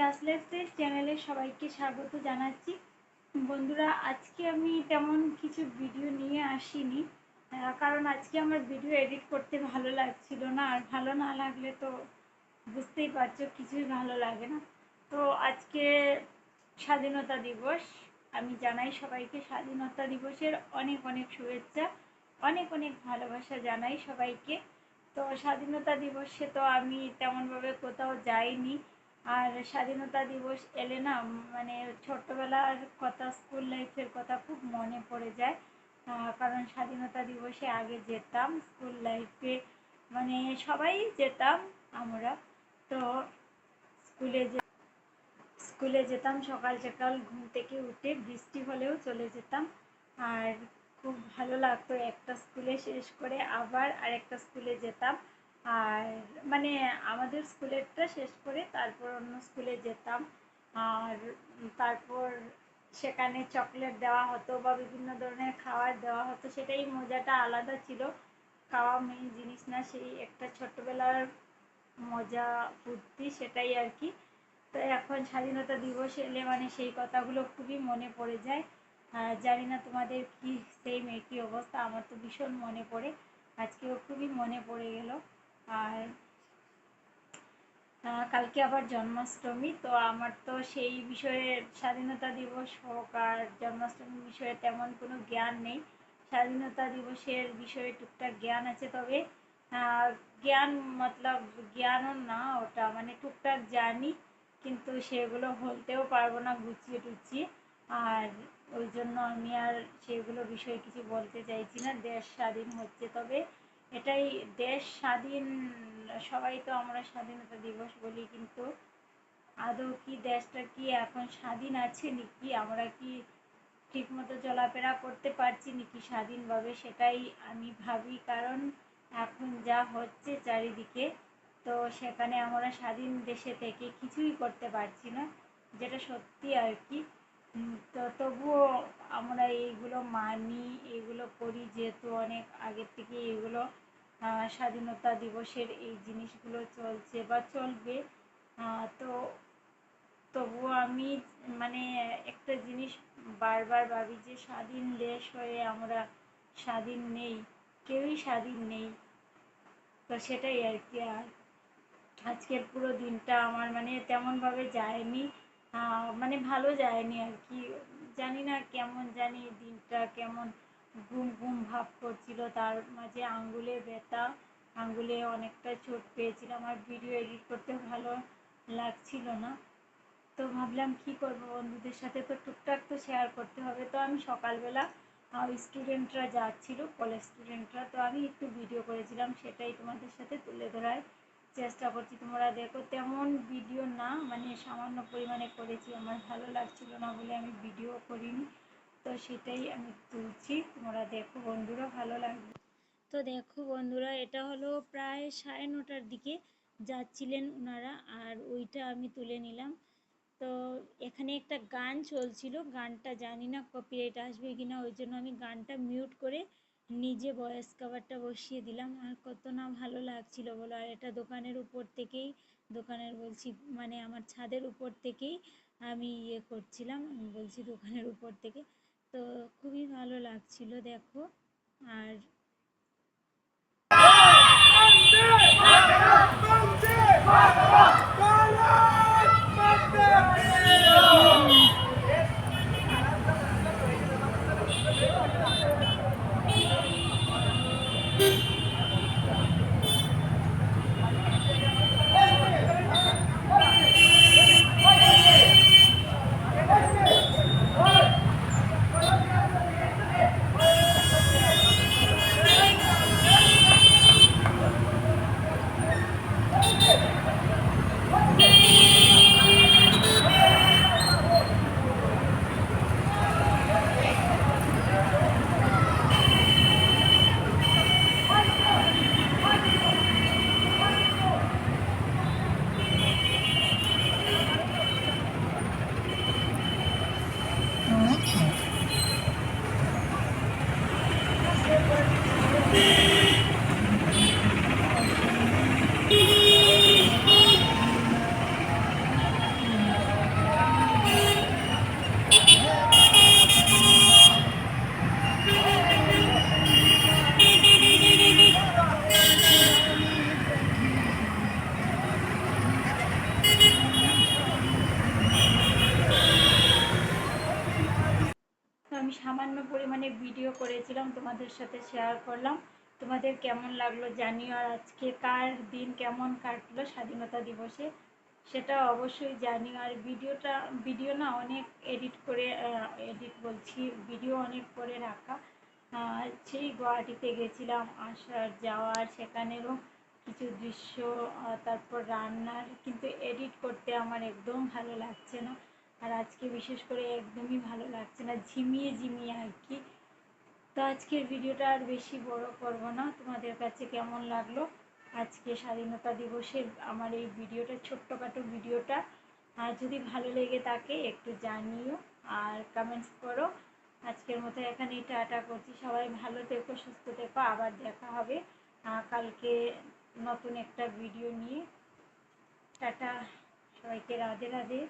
রাস lifestyle চ্যানেলে সবাইকে স্বাগত জানাচ্ছি। বন্ধুরা, আজকে আমি তেমন কিছু ভিডিও নিয়ে আসিনি কারণ আজকে আমার ভিডিও এডিট করতে ভালো লাগছিল না, আর ভালো না লাগলে তো বুঝতেই পারছ, কিছুই ভালো লাগে না। তো আজকে স্বাধীনতা দিবস, আমি জানাই সবাইকে স্বাধীনতা দিবসের অনেক অনেক শুভেচ্ছা, অনেক অনেক ভালোবাসা জানাই সবাইকে। তো স্বাধীনতা দিবসে তো আমি তেমনভাবে কোথাও যাইনি। আর স্বাধীনতা দিবস এলে না মানে ছোট্টবেলার কথা স্কুল লাইফের কথা খুব মনে পড়ে যায়। কারণ স্বাধীনতা দিবসে আগে যেতাম স্কুল লাইফে মানে সবাই যেতাম আমরা। তো স্কুলে যে, স্কুলে যেতাম সকাল সকাল, ঘুম থেকে উঠে বৃষ্টি হলেও চলে যেতাম। আর খুব ভালো লাগতো একটা স্কুলে শেষ করে আবার আরেকটা স্কুলে যেতাম। আর মানে আমাদের স্কুলেরটা শেষ করে তারপর অন্য স্কুলে যেতাম। আর তারপর সেখানে চকলেট দেওয়া হতো বা বিভিন্ন ধরনের খাবার দেওয়া হতো, সেটাই মজাটা আলাদা ছিল। খাওয়া মেন জিনিস না, সেই একটা ছোট্টবেলার মজা, ফুর্তি সেটাই আর কি। তো এখন স্বাধীনতা দিবস এলে মানে সেই কথাগুলো খুবই মনে পড়ে যায়। জানি না তোমাদের কি সেম একই অবস্থা, আমার তো ভীষণ মনে পড়ে। আজকেও খুবই মনে পড়ে গেল। আর কালকে আবার জন্মাষ্টমী, তো আমার তো সেই বিষয়ে স্বাধীনতা দিবস হোক আর জন্মাষ্টমীর বিষয়ে তেমন কোনো জ্ঞান নেই। স্বাধীনতা দিবসের বিষয়ে টুকটাক জ্ঞান আছে, তবে জ্ঞান মতলব জ্ঞানও না ওটা মানে টুকটাক জানি, কিন্তু সেগুলো বলতেও পারব না গুছিয়ে টুচিয়ে আর ওই জন্য আমি আর সেগুলো বিষয়ে কিছু বলতে চাইছি না। দেশ স্বাধীন হচ্ছে তবে এটাই দেশ স্বাধীন, সবাই তো আমরা স্বাধীনতা দিবস বলি কিন্তু আদৌ কি দেশটা কি এখন স্বাধীন আছে নাকি আমরা কি ঠিকমতো চলাফেরা করতে পারছি নাকি স্বাধীনভাবে সেটাই আমি ভাবি। কারণ এখন যা হচ্ছে চারিদিকে তো সেখানে আমরা স্বাধীন দেশে থেকে কিছুই করতে পারছি না, যেটা সত্যি আর কি। তো তবুও আমরা এইগুলো মানি এগুলো করি যেহেতু অনেক আগের থেকে এগুলো স্বাধীনতা দিবসের এই জিনিসগুলো চলছে বা চলবে। তো তবুও আমি মানে একটা জিনিস বারবার ভাবি যে স্বাধীন দেশ হয়ে আমরা স্বাধীন নেই, কেউই স্বাধীন নেই। তো সেটাই আর কি, আর আজকের পুরো দিনটা আমার মানে তেমনভাবে যায়নি। মানে ভালো যায়নি আর কি। জানি না কেমন জানি দিনটা কেমন ঘুম ঘুম ভাব করছিল। তার মাঝে আঙ্গুলে ব্যথা, আঙ্গুলে অনেকটা চোট পেয়েছিলাম আর ভিডিও এডিট করতে ভালো লাগছিল না। তো ভাবলাম কি করব? বন্ধুদের সাথে তো টুকটাক তো শেয়ার করতে হবে। তো আমি সকালবেলা স্টুডেন্টরা যাচ্ছিল কলেজ স্টুডেন্টরা তো আমি একটু ভিডিও করেছিলাম, সেটাই তোমাদের সাথে তুলে ধরার চেষ্টা করছি তোমরা দেখো। তেমন ভিডিও না মানে সামান্য পরিমাণে করেছি। আমার ভালো লাগছিল না বলে আমি ভিডিও করিনি। তো সেটাই আমি তুলছি। তোমরা দেখো, বন্ধুরা ভালো লাগবে। তো দেখো বন্ধুরা, এটা হলো প্রায় সাড়ে নটার দিকে যাচ্ছিলেন ওনারা আর ওইটা আমি তুলে নিলাম। তো এখানে একটা গান চলছিল। গানটা জানি না কপিরাইট আসবে কি না ওই জন্য আমি গানটা মিউট করে নিজে ভয়েস কাভারটা বসিয়ে দিলাম। আর কত না ভালো লাগছিল বলো। আর এটা দোকানের উপর থেকেই, দোকানের বলছি মানে আমার ছাদের উপর থেকেই আমি ইয়ে করছিলাম। বলছি দোকানের উপর থেকে। তো খুবই ভালো লাগছিল, দেখো। আর পরিমাণে ভিডিও করেছিলাম, তোমাদের সাথে শেয়ার করলাম। তোমাদের কেমন লাগল জানিও, আর আজকে কার দিন কেমন কাটলো স্বাধীনতা দিবসে সেটা অবশ্যই জানিও। আর ভিডিওটা ভিডিও না অনেক এডিট করে এডিট বলছি ভিডিও অনেক করে রাখা। সেই গুয়াহাটিতে গেছিলাম, আসার, যাওয়ার, সেখানেরও কিছু দৃশ্য তারপর রান্নার, কিন্তু এডিট করতে আমার একদম ভালো লাগছে না। আর আজকে বিশেষ করে একদমই ভালো লাগছে না, ঝিমিয়ে ঝিমিয়ে আর কি। তো আজকের ভিডিওটা আর বেশি বড় করব না। তোমাদের কাছে কেমন লাগল? আজকে স্বাধীনতা দিবসের আমার এই ভিডিওটা, ছোট্টখাটো ভিডিওটা। আর যদি ভালো লেগে থাকে, একটু জানিও আর কমেন্টস করো। আজকের মতো এখানেই টাটা করছি। সবাই ভালো থেকো, সুস্থ থেকো। আবার দেখা হবে। কালকে নতুন একটা ভিডিও নিয়ে। টাটা। সবাইকে রাধে রাধে।